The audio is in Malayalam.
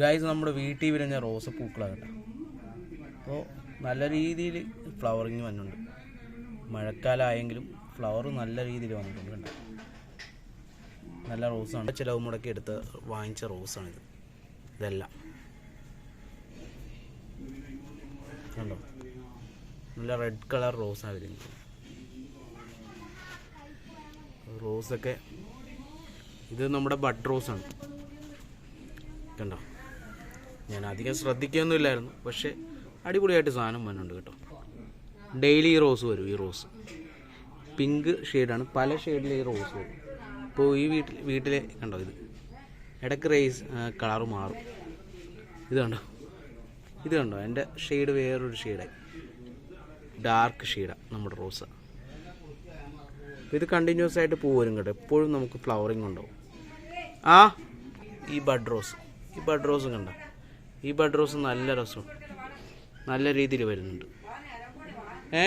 ഗൈസ് നമ്മുടെ വീട്ടിൽ വിരിഞ്ഞ റോസ് കേട്ടോ. അപ്പോൾ നല്ല രീതിയിൽ ഫ്ലവറിങ് വന്നിട്ടുണ്ട്. മഴക്കാലമായെങ്കിലും ഫ്ലവർ നല്ല രീതിയിൽ വന്നിട്ടുണ്ട് കണ്ടോ നല്ല റോസാണ് ചിലവ് മുടക്കി എടുത്ത് വാങ്ങിച്ച റോസാണിത് ഇതെല്ലാം. കണ്ടോ? നല്ല റെഡ് കളർ റോസാണ് വരുന്നത്. റോസൊക്കെ ഇത് നമ്മുടെ ബഡ് റോസാണ് കണ്ടോ? ഞാൻ അധികം ശ്രദ്ധിക്കുകയൊന്നുമില്ലായിരുന്നു പക്ഷേ അടിപൊളിയായിട്ട് സാധനം വന്നിട്ടുണ്ട് കേട്ടോ. ഡെയിലി ഈ റോസ് വരും ഈ റോസ് പിങ്ക് ഷെയ്ഡാണ് പല ഷെയ്ഡിൽ ഈ റോസ് വരും. ഇപ്പോൾ ഈ വീട്ടിൽ വീട്ടിലെ കണ്ടോ ഇത്? ഇടയ്ക്ക് റേസ് കളർ മാറും. ഇത് കണ്ടോ? ഇത് കണ്ടോ? എന്റെ ഷെയ്ഡ് വേറൊരു ഷെയ്ഡായി ഡാർക്ക് ഷെയ്ഡാണ് നമ്മുടെ റോസ് ഇത് കണ്ടിന്യൂസ് ആയിട്ട് പൂ വരും കേട്ടോ. എപ്പോഴും നമുക്ക് ഫ്ലവറിങ് ഉണ്ടാവും. ആ ഈ ബഡ് റോസ് ഈ ബഡ് റോസ് കണ്ട? ഈ ബഡ് റോസ് നല്ല രസമാണ് നല്ല രീതിയിൽ വരുന്നുണ്ട്. ഏ?